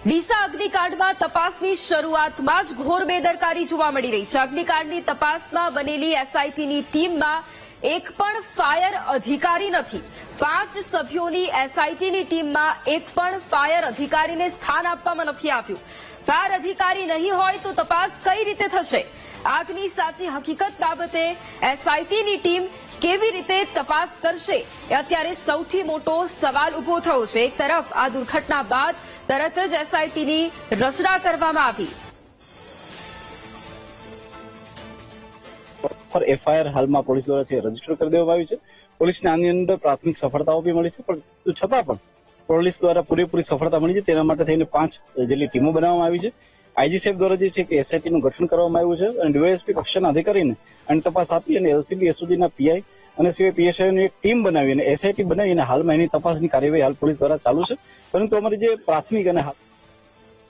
ડીસા અગ્નિકાંડમાં તપાસની શરૂઆતમાં જ ઘોર બેદરકારી જોવા મળી રહી છે. અગ્નિકાંડની તપાસમાં બનેલી એસઆઈટીની ટીમમાં એક પણ ફાયર અધિકારી નથી. પાંચ સભ્યોની એસઆઈટીની ટીમમાં એક પણ ફાયર અધિકારીને સ્થાન આપવામાં નથી આવ્યું. ફાયર અધિકારી નહીં હોય તો તપાસ કઈ રીતે થશે? આગની સાચી હકીકત બાબતે એસઆઈટીની ટીમ કેવી રીતે તપાસ કરશે? એ અત્યારે સૌથી મોટો સવાલ ઊભો થયો છે. એક તરફ આ દુર્ઘટના બાદ તરત જ એસઆઈટીની રચના કરવામાં આવી. પર એફઆઈઆર હાલમાં પોલીસ દ્વારા છે રજિસ્ટર કરી દેવામાં આવી છે. પોલીસને આની અંદર પ્રાથમિક સફળતાઓ બી મળી છે, પણ છતાં પણ પોલીસ દ્વારા પૂરેપૂરી સફળતા મળી છે. તેના માટે થઈને પાંચ જેટલી ટીમો બનાવવામાં આવી છે. આઈજી સાહેબ દ્વારા જે છે કે એસઆઈટી નું ગઠન કરવામાં આવ્યું છે અને ડીવાયએસપી કક્ષાના અધિકારીને અને તપાસ આપી અને એલસીબી એસઓજીના પીઆઈ અને સિવાય પીએસઆઈ ની એક ટીમ બનાવી અને એસઆઈટી બનાવી અને હાલમાં એની તપાસની કાર્યવાહી હાલ પોલીસ દ્વારા ચાલુ છે. પરંતુ અમારી જે પ્રાથમિક અને